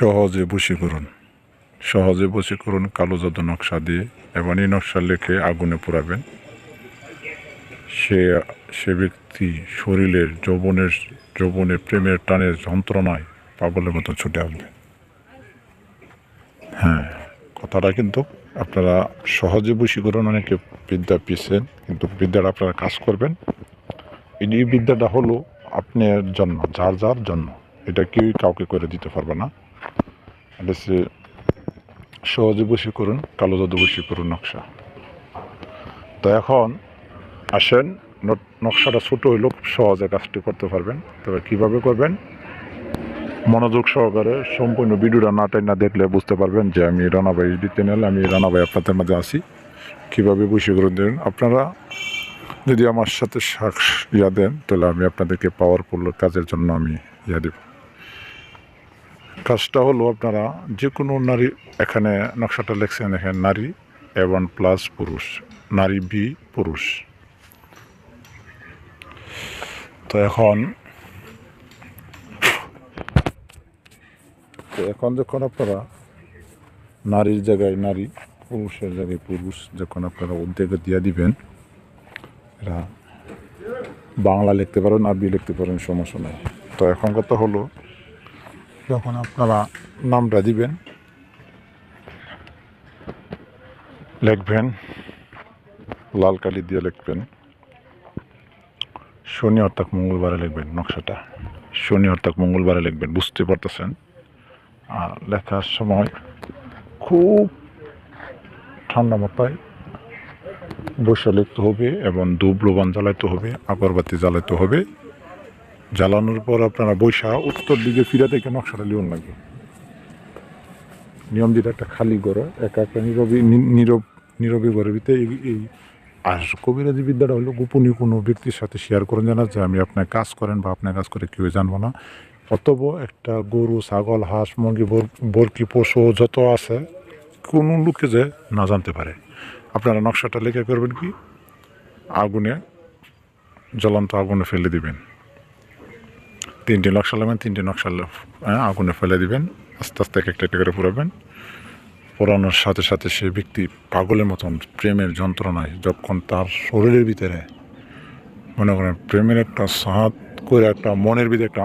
সহজে বশীকরণ সহজে বশীকরণ কালো জাদু নকশা দিয়ে, এবং এই নকশা লেখে আগুনে পোড়াবেন। সে সে ব্যক্তি শরীরের যৌবনের যৌবনের প্রেমের টানের যন্ত্রণায় পাগলের মতো ছুটে আসবে। হ্যাঁ কথাটা কিন্তু আপনারা সহজে বশীকরণ অনেকে বিদ্যা পেয়েছেন, কিন্তু বিদ্যাটা আপনারা কাজ করবেন। এই বিদ্যাটা হলো আপনার জন্য, যার যার জন্য। এটা কেউ কাউকে করে দিতে পারবে না। এটা সহজে বশীকরণ কালো জাদু বশীকরণ নকশা। তো এখন আসেন নকশাটা ছোট হইলেও খুব সহজে কাজটি করতে পারবেন। তবে কীভাবে করবেন? মনোযোগ সহকারে সম্পূর্ণ ভিডিওটা না টাই না দেখলে বুঝতে পারবেন যে আমি রানাবাই দিতে নিলে আমি রানাবাই আপনাদের মাঝে আসি কীভাবে বশীকরণ দেবেন আপনারা যদি আমার সাথে সাক্ষ ইয়া দেন, তাহলে আমি আপনাদেরকে পাওয়ারফুল কাজের জন্য আমি ইয়া দেব। কাজটা হলো আপনারা যে কোনো নারী এখানে নকশাটা লেখছেন এখানে নারী এবং প্লাস পুরুষ, নারী বি পুরুষ। তো এখন তো এখন যখন আপনারা নারীর জায়গায়, নারী পুরুষের জায়গায় পুরুষ যখন আপনারা উদ্যোগে দিয়ে দিবেন, এরা বাংলা লিখতে পারেন আরবি লিখতে পারেন সমস্যা নাই। তো এখন কথা হলো যখন আপনারা নামটা দিবেন, লিখবেন, লাল কালি দিয়ে লিখবেন। শনি অর্থাৎ মঙ্গলবারে লিখবেন নকশাটা। শনি অর্থাৎ মঙ্গলবারে লিখবেন, বুঝতে পারতেছেন? আর লেখার সময় খুব ঠান্ডা মাথায় বসে লিখতে হবে এবং ধূপ লোবান জ্বালাইতে হবে, আগরবাতি জ্বালাইতে হবে। জ্বালানোর পর আপনারা বৈশা উত্তর দিকে ফিরে থেকে নকশাটা লিওন লাগবে নিয়ম দিতে একটা খালি ঘরে, একা একটা নীরবী নীরব, নীরবী ঘরের ভিতরে এই আর কবিরাজি বিদ্যাটা হলো গোপনীয় কোনো ব্যক্তির সাথে শেয়ার করেন জানা যে আমি আপনার কাজ করেন বা আপনার কাজ করে কেউ জানব না। অতব একটা গরু, ছাগল, হাঁস, মুরগি বরকি, পশু যত আছে, কোনো লোকে যে না জানতে পারে। আপনারা নকশাটা লেখা করবেন কি? আগুনে, জ্বলন্ত আগুনে ফেলে দিবেন। তিনটি নকশা লাগবেন তিনটি নকশা হ্যাঁ, আগুনে ফেলে দিবেন আস্তে আস্তে এক একটা একটা করে পুরাবেন। পোড়ানোর সাথে সাথে সে ব্যক্তি পাগলের মতন প্রেমের যন্ত্রণায় যখন তার শরীরের ভিতরে মনে করেন প্রেমের একটা সাহাত করে একটা মনের ভিতরে একটা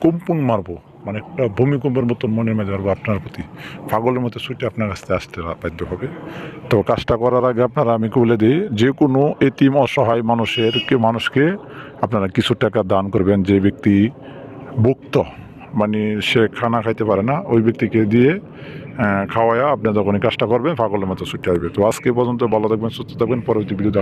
কম্পন মারবো মানে একটা ভূমিকম্পের মতন মনের মেজে মারবো আপনার প্রতি। পাগলের মতো ছুটে আপনার কাছে আসতে বাধ্য হবে। তো কাজটা করার আগে আপনারা আমি বলে দিই, যে কোনো এতিম অসহায় মানুষের কে, মানুষকে আপনারা কিছু টাকা দান করবেন। যে ব্যক্তি ভুক্ত মানে সে খানা খাইতে পারে না, ওই ব্যক্তিকে দিয়ে খাওয়ায়া আপনি যখন কাজটা করবেন, পাগলের মতো ছুটে আসবে। তো আজকে পর্যন্ত ভালো থাকবেন, সুস্থ থাকবেন। পরবর্তী ভিডিও